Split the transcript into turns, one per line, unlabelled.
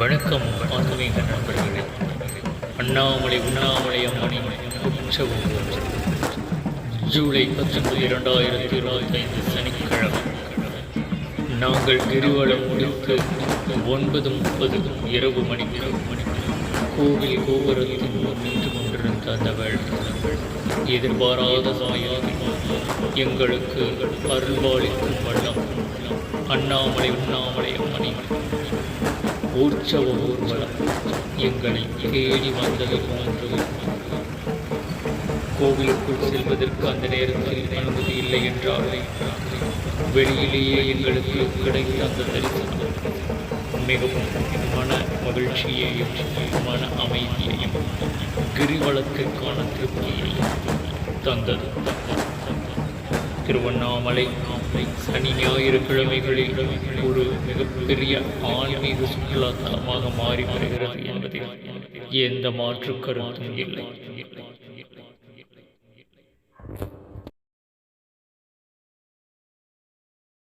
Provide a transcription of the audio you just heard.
வணக்கம் ஆன்மீக நண்பர்களே. அண்ணாமலை உண்ணாமலை அம்மணி உற்சவம் ஜூலை பத்தொன்பது இரண்டாயிரத்தி இருபத்தைந்து சனிக்கிழமை. நாங்கள் கிரிவலம் முடித்து ஒன்பது முப்பது இரவு மணிக்கு கோவில் கோபுரத்தின் முன் நின்று கொண்டிருந்த அந்த வேள் எதிர்பாராத சாயம் எங்களுக்கு அருள்பாலிக்கும் வண்ணம் அண்ணாமலை உண்ணாமலை அம்மணி ஊர்ச்சவ ஊர்வலம் எங்களை தேடி வந்தது போன்றது கோவிலுக்குள் செல்வதற்கு அந்த நேரத்தில் அனுமதி இல்லை என்றால் வெளியிலேயே எங்களுக்கு கிடைத்த அந்த தரிசனம் மிகவும் மன மகிழ்ச்சியையும் மன அமைதியையும் கிரிவலத்திற்கான திருப்தியையும் தந்தது. திருவண்ணாமலை. சனி ஞாயிறு கிழமைகளில் ஒரு மிகப்பெரிய ஆன்மீக சுற்றுலா தலமாக மாறி வருகிறது என்பதில் எந்த மாற்று கருத்தும் இல்லை.